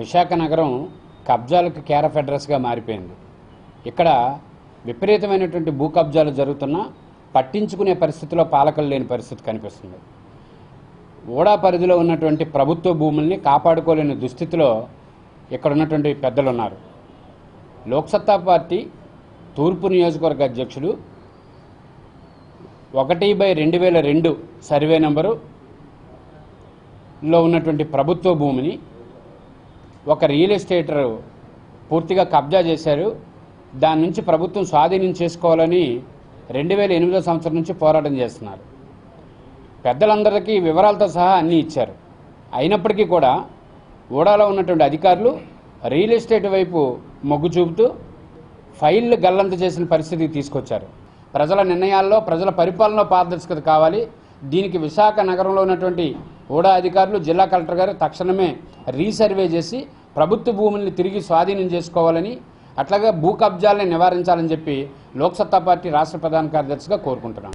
విశాఖ నగరం కబ్జాలకు కేర ఆఫ్ అడ్రస్గా మారిపోయింది. ఇక్కడ విపరీతమైనటువంటి భూ కబ్జాలు జరుగుతున్నా పట్టించుకునే పరిస్థితిలో పాలకులు లేని పరిస్థితి కనిపిస్తుంది. ఓడా పరిధిలో ఉన్నటువంటి ప్రభుత్వ భూముల్ని కాపాడుకోలేని దుస్థితిలో ఇక్కడ ఉన్నటువంటి పెద్దలు ఉన్నారు. లోక్సత్తా పార్టీ తూర్పు నియోజకవర్గ అధ్యక్షుడు ఒకటి బై రెండు వేల రెండు సర్వే నెంబరులో ఉన్నటువంటి ప్రభుత్వ భూమిని ఒక రియల్ ఎస్టేటర్ పూర్తిగా కబ్జా చేశారు. దాని నుంచి ప్రభుత్వం స్వాధీనం చేసుకోవాలని రెండు వేల ఎనిమిదో సంవత్సరం నుంచి పోరాటం చేస్తున్నారు. పెద్దలందరికీ వివరాలతో సహా అన్నీ ఇచ్చారు. అయినప్పటికీ కూడా ఊడాలో ఉన్నటువంటి అధికారులు రియల్ ఎస్టేట్ వైపు మొగ్గు చూపుతూ ఫైళ్ళు గల్లంత చేసిన పరిస్థితికి తీసుకొచ్చారు. ప్రజల నిర్ణయాల్లో ప్రజల పరిపాలనలో పారదర్శకత కావాలి. దీనికి విశాఖ నగరంలో ఉన్నటువంటి ఊడా అధికారులు జిల్లా కలెక్టర్ గారు తక్షణమే రీసర్వే చేసి ప్రభుత్వ భూముల్ని తిరిగి స్వాధీనం చేసుకోవాలని అట్లాగే భూ కబ్జాలను నివారించాలని చెప్పి లోక్సత్తా పార్టీ రాష్ట్ర ప్రధాన కార్యదర్శిగా కోరుకుంటున్నాం